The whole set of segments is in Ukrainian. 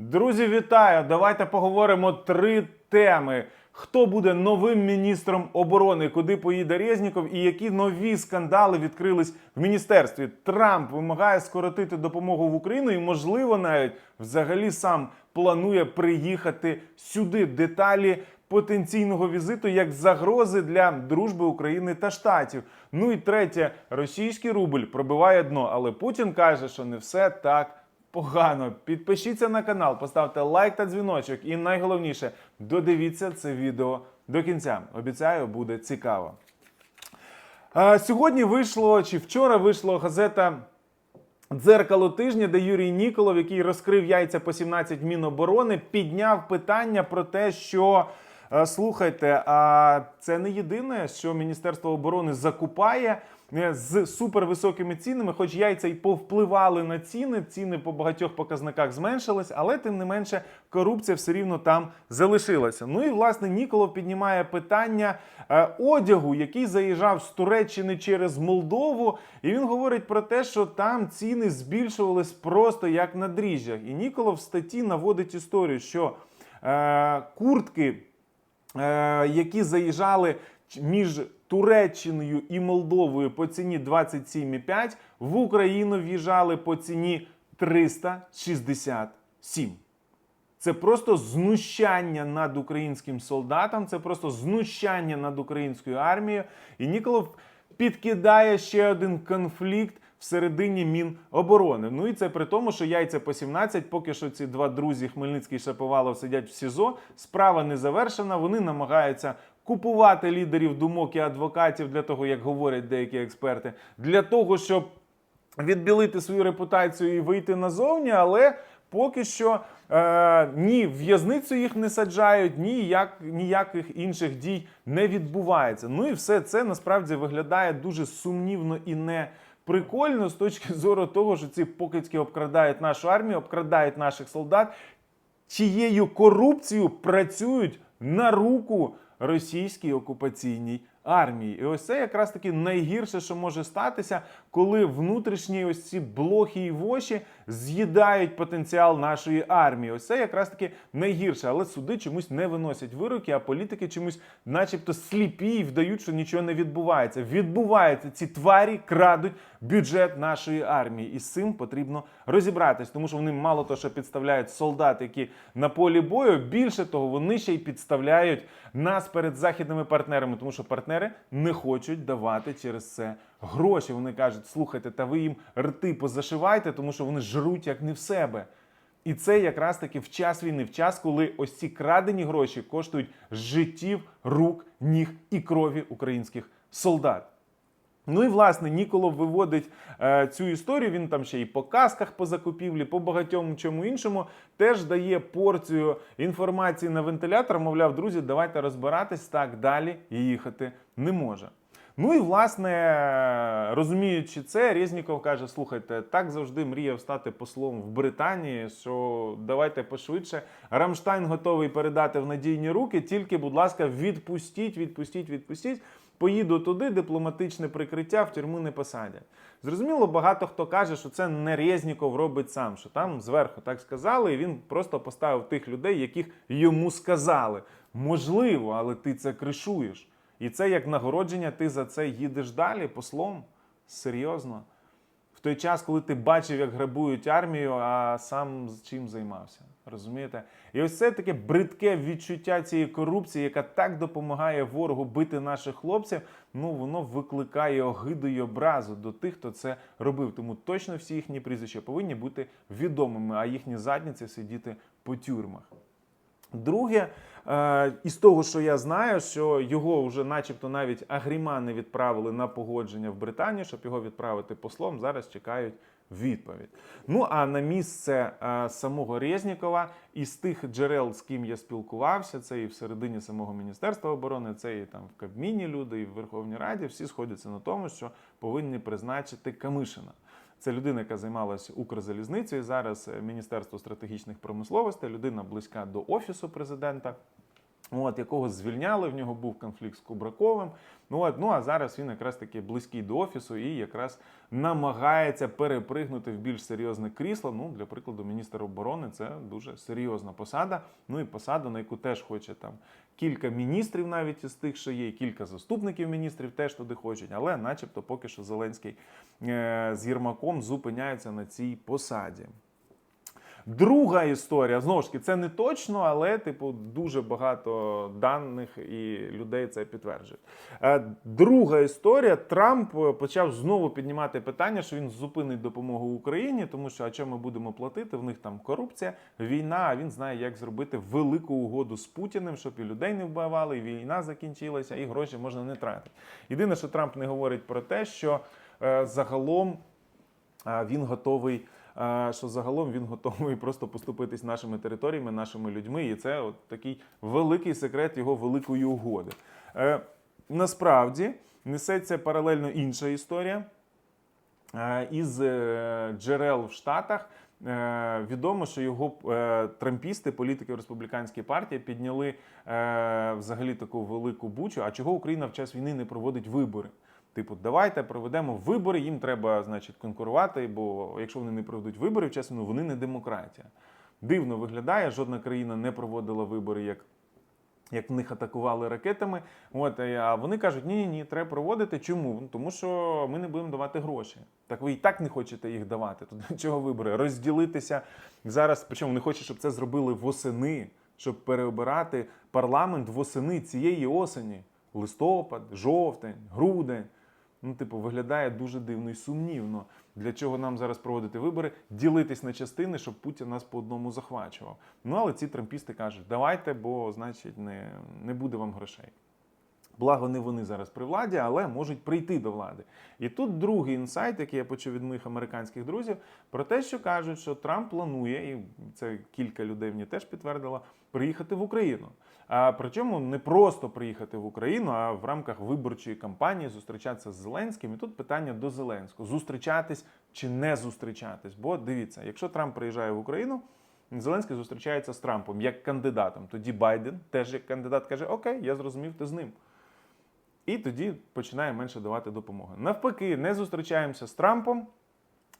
Друзі, вітаю! Давайте поговоримо три теми. Хто буде новим міністром оборони, куди поїде Резніков і які нові скандали відкрились в міністерстві? Трамп вимагає скоротити допомогу в Україну і, можливо, навіть взагалі сам планує приїхати сюди. Деталі потенційного візиту як загрози для дружби України та штатів. Ну і третє, російський рубль пробиває дно, але Путін каже, що не все так. Погано, підпишіться на канал, поставте лайк та дзвіночок. І найголовніше, додивіться це відео до кінця. Обіцяю, буде цікаво. А, сьогодні вийшло, чи вчора вийшла газета Дзеркало тижня, де Юрій Ніколов, який розкрив яйця по 17 Міноборони, підняв питання про те, що е, слухайте, а це не єдине, що Міністерство оборони закупає е, з супервисокими цінами, хоч яйця й повпливали на ціни, ціни по багатьох показниках зменшились, але тим не менше корупція все рівно там залишилася. Ну і власне Ніколов піднімає питання е, одягу, який заїжджав з Туреччини через Молдову, і він говорить про те, що там ціни збільшувались просто як на дріжджах. І Ніколов в статті наводить історію, що е, куртки е, які заїжджали між Туреччиною і Молдовою по ціні 27,5, в Україну в'їжджали по ціні 367. Це просто знущання над українським солдатом, це просто знущання над українською армією. І Ніколов підкидає ще один конфлікт всередині Міноборони. Ну і це при тому, що яйця по 17, поки що ці два друзі Хмельницький і Шаповалов сидять в СІЗО. Справа не завершена. Вони намагаються купувати лідерів думок і адвокатів для того, як говорять деякі експерти, для того, щоб відбілити свою репутацію і вийти назовні, але поки що е, ні в'язницю їх не саджають, ні як, ніяких інших дій не відбувається. Ну і все це насправді виглядає дуже сумнівно і не. Прикольно з точки зору того, що ці покидьки обкрадають нашу армію, обкрадають наших солдат, чиєю корупцією працюють на руку російській окупаційній армії. І ось це якраз таки найгірше, що може статися, коли внутрішні ось ці блохи і воші з'їдають потенціал нашої армії. Ось це якраз таки найгірше. Але суди чомусь не виносять вироки, а політики чомусь, начебто, сліпі і вдають, що нічого не відбувається. Відбувається, ці тварі крадуть бюджет нашої армії, і з цим потрібно розібратись, тому що вони мало того, що підставляють солдат, які на полі бою. Більше того, вони ще й підставляють нас перед західними партнерами, тому що партнери не хочуть давати через це гроші. Вони кажуть: слухайте, та ви їм рти позашивайте, тому що вони жруть як не в себе. І це якраз таки в час війни, в час, коли ось ці крадені гроші коштують життів, рук, ніг і крові українських солдат. Ну і власне Ніколов виводить е, цю історію. Він там ще і по касках по закупівлі, по багатьому чому іншому теж дає порцію інформації на вентилятор. Мовляв, друзі, давайте розбиратись так далі їхати не може. Ну і власне, розуміючи це, Резніков каже: слухайте, так завжди мріяв стати послом в Британії. Що давайте пошвидше. Рамштайн готовий передати в надійні руки. Тільки, будь ласка, відпустіть, відпустіть, відпустіть. Поїду туди, дипломатичне прикриття в тюрму не посадять. Зрозуміло, багато хто каже, що це не Резніков робить сам, що там зверху так сказали, і він просто поставив тих людей, яких йому сказали. Можливо, але ти це кришуєш. І це як нагородження, ти за це їдеш далі послом. Серйозно. В той час, коли ти бачив, як грабують армію, а сам з чим займався. Розумієте? І ось це таке бридке відчуття цієї корупції, яка так допомагає ворогу бити наших хлопців. Ну воно викликає огиду і образу до тих, хто це робив. Тому точно всі їхні прізвища повинні бути відомими, а їхні задніці сидіти по тюрмах. Друге, із того, що я знаю, що його вже, начебто, навіть агрімани відправили на погодження в Британію, щоб його відправити послом. Зараз чекають відповідь. Ну а на місце е, самого Резнікова із тих джерел, з ким я спілкувався, це і всередині самого міністерства оборони, це і там в Кабміні люди, і в Верховній Раді, всі сходяться на тому, що повинні призначити Камишина. Це людина, яка займалася Укрзалізницею. Зараз е, Міністерство стратегічних промисловостей, людина близька до офісу президента. От, якого звільняли, в нього був конфлікт з Кубраковим. Ну, от, ну а зараз він якраз таки близький до офісу і якраз намагається перепригнути в більш серйозне крісло. Ну, для прикладу, міністр оборони це дуже серйозна посада. Ну і посада, на яку теж хоче там кілька міністрів, навіть із тих, що є, і кілька заступників міністрів теж туди хочуть. Але, начебто, поки що Зеленський е- з Єрмаком зупиняється на цій посаді. Друга історія, знову ж таки, це не точно, але типу дуже багато даних і людей це підтверджують. Е, Друга історія: Трамп почав знову піднімати питання, що він зупинить допомогу Україні, тому що а що ми будемо платити? В них там корупція, війна. А він знає, як зробити велику угоду з Путіним, щоб і людей не вбивали, і війна закінчилася, і гроші можна не тратити. Єдине, що Трамп не говорить про те, що е, загалом е, він готовий. Що загалом він готовий просто поступитись нашими територіями, нашими людьми, і це от такий великий секрет його великої угоди. Е, насправді несеться паралельно інша історія. Е, Із е, джерел в Штатах відомо, що його трампісти, політики в республіканській партії, підняли взагалі таку велику бучу. А чого Україна в час війни не проводить вибори? Типу, давайте проведемо вибори, їм треба, значить, конкурувати, бо якщо вони не проведуть вибори в час вони не демократія. Дивно виглядає, жодна країна не проводила вибори як як в них атакували ракетами. От, е, а вони кажуть, ні, ні, ні, треба проводити. Чому? Ну, Тому що ми не будемо давати гроші. Так ви і так не хочете їх давати. То для чого вибори? Розділитися зараз. Причому не хочуть, щоб це зробили восени, щоб переобирати парламент восени цієї осені. Листопад, жовтень, грудень. Ну, типу, виглядає дуже дивно і сумнівно. Для чого нам зараз проводити вибори, ділитись на частини, щоб Путін нас по одному захвачував. Ну але ці трампісти кажуть, давайте, бо значить не, не буде вам грошей. Благо, не вони зараз при владі, але можуть прийти до влади. І тут другий інсайт, який я почув від моїх американських друзів, про те, що кажуть, що Трамп планує, і це кілька людей мені теж підтвердило, приїхати в Україну. А причому не просто приїхати в Україну, а в рамках виборчої кампанії зустрічатися з Зеленським. І тут питання до Зеленського: зустрічатись чи не зустрічатись? Бо дивіться, якщо Трамп приїжджає в Україну. Зеленський зустрічається з Трампом як кандидатом. Тоді Байден теж як кандидат каже: Окей, я зрозумів, ти з ним. І тоді починає менше давати допомоги. Навпаки, не зустрічаємося з Трампом,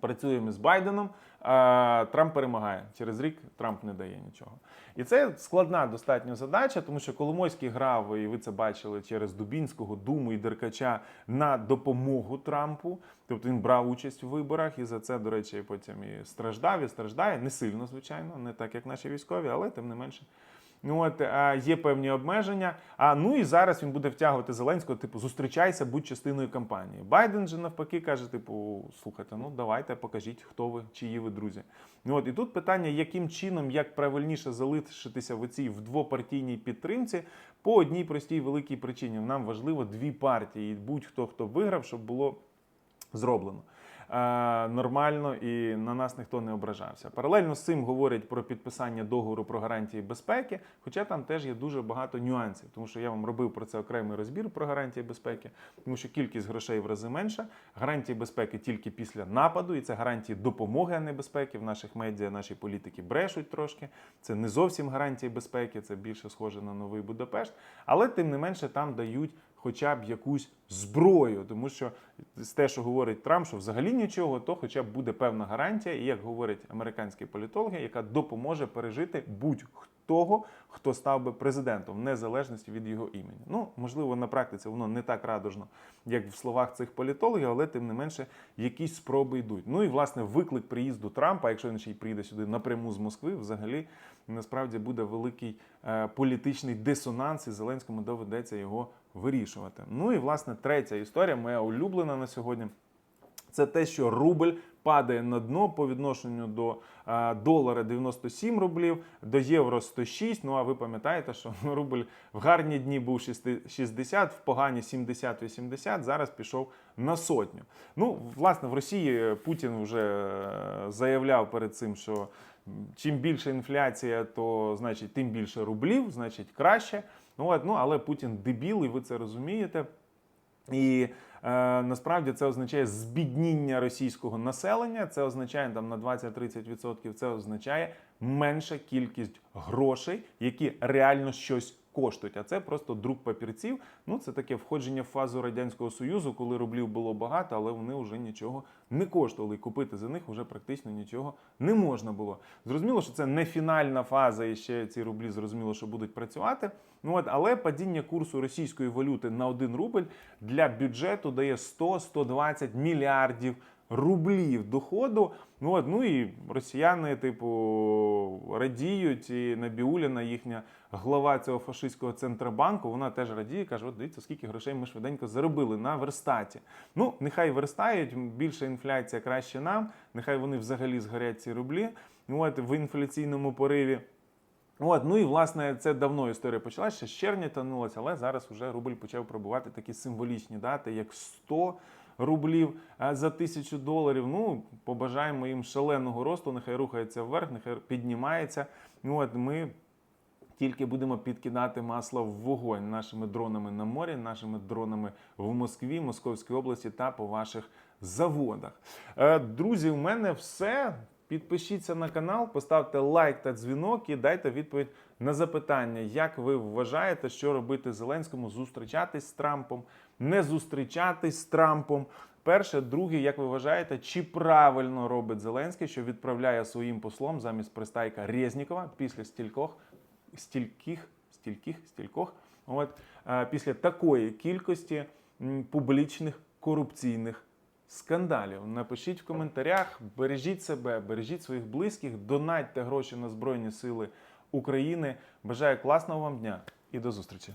працюємо з Байденом. Трамп перемагає. Через рік Трамп не дає нічого. І це складна достатньо задача, тому що Коломойський грав, і ви це бачили через Дубінського, Думу і Деркача на допомогу Трампу. Тобто він брав участь у виборах, і за це, до речі, потім і страждав, і страждає. Не сильно, звичайно, не так як наші військові, але тим не менше. Ну от а, є певні обмеження. А ну і зараз він буде втягувати Зеленського, типу, зустрічайся, будь частиною кампанії. Байден же навпаки каже: типу, слухайте, ну давайте покажіть, хто ви, чиї ви друзі. Ну от і тут питання, яким чином, як правильніше залишитися в цій вдвопартійній підтримці по одній простій великій причині. Нам важливо дві партії, будь-хто хто виграв, щоб було зроблено. Е, Нормально і на нас ніхто не ображався. Паралельно з цим говорять про підписання договору про гарантії безпеки, хоча там теж є дуже багато нюансів, тому що я вам робив про це окремий розбір про гарантії безпеки, тому що кількість грошей в рази менша. Гарантії безпеки тільки після нападу, і це гарантії допомоги, а не безпеки. В наших медіа наші політики брешуть трошки. Це не зовсім гарантії безпеки, це більше схоже на новий Будапешт. Але тим не менше там дають хоча б якусь зброю, тому що з те, що говорить Трамп, що взагалі нічого, то хоча б буде певна гарантія, як говорять американські політологи, яка допоможе пережити будь-того, хто став би президентом, в незалежності від його імені. Ну, можливо, на практиці воно не так радужно, як в словах цих політологів, але тим не менше якісь спроби йдуть. Ну і власне виклик приїзду Трампа, якщо він ще й приїде сюди напряму з Москви, взагалі насправді буде великий е, політичний дисонанс, і Зеленському доведеться його вирішувати. Ну і власне третя історія, моя улюблена на сьогодні. Це те, що рубль падає на дно по відношенню до е, долара 97 рублів, до євро 106. Ну а ви пам'ятаєте, що рубль в гарні дні був 60, в погані 70-80, зараз пішов на сотню. Ну, власне, в Росії Путін вже е, заявляв перед цим, що чим більше інфляція, то значить тим більше рублів, значить краще. Ну, от, ну але Путін дебіл, і ви це розумієте. І насправді це означає збідніння російського населення. Це означає там на 20-30%, Це означає менша кількість грошей, які реально щось коштують. А це просто друк папірців. Ну це таке входження в фазу радянського союзу, коли рублів було багато, але вони вже нічого не коштували. І купити за них вже практично нічого не можна було. Зрозуміло, що це не фінальна фаза, і ще ці рублі зрозуміло, що будуть працювати. Ну от, але падіння курсу російської валюти на 1 рубль для бюджету дає 100-120 мільярдів рублів доходу. Ну, от, ну і росіяни, типу, радіють, і Набіуліна, їхня глава цього фашистського центробанку, вона теж радіє, каже: от дивіться, скільки грошей ми швиденько заробили на верстаті. Ну, нехай верстають, більша інфляція краще нам, нехай вони взагалі згорять ці рублі. Ну, от, в інфляційному пориві. От, ну і власне це давно історія почалася, ще з червня тягнулася, але зараз вже рубль почав пробувати такі символічні дати, як 100 рублів е, за тисячу доларів. Ну, побажаємо їм шаленого росту, нехай рухається вверх, нехай піднімається. Ну, от ми тільки будемо підкидати масло в вогонь нашими дронами на морі, нашими дронами в Москві, Московській області та по ваших заводах. Е, Друзі, у мене все. Підпишіться на канал, поставте лайк та дзвінок і дайте відповідь на запитання, як ви вважаєте, що робити Зеленському, зустрічатись з Трампом, не зустрічатись з Трампом. Перше, друге, як ви вважаєте, чи правильно робить Зеленський, що відправляє своїм послом замість пристайка Резнікова після стількох стільких, стільких, стількох, от е, після такої кількості публічних корупційних скандалів. Напишіть в коментарях, бережіть себе, бережіть своїх близьких, донатьте гроші на Збройні Сили України. Бажаю класного вам дня і до зустрічі!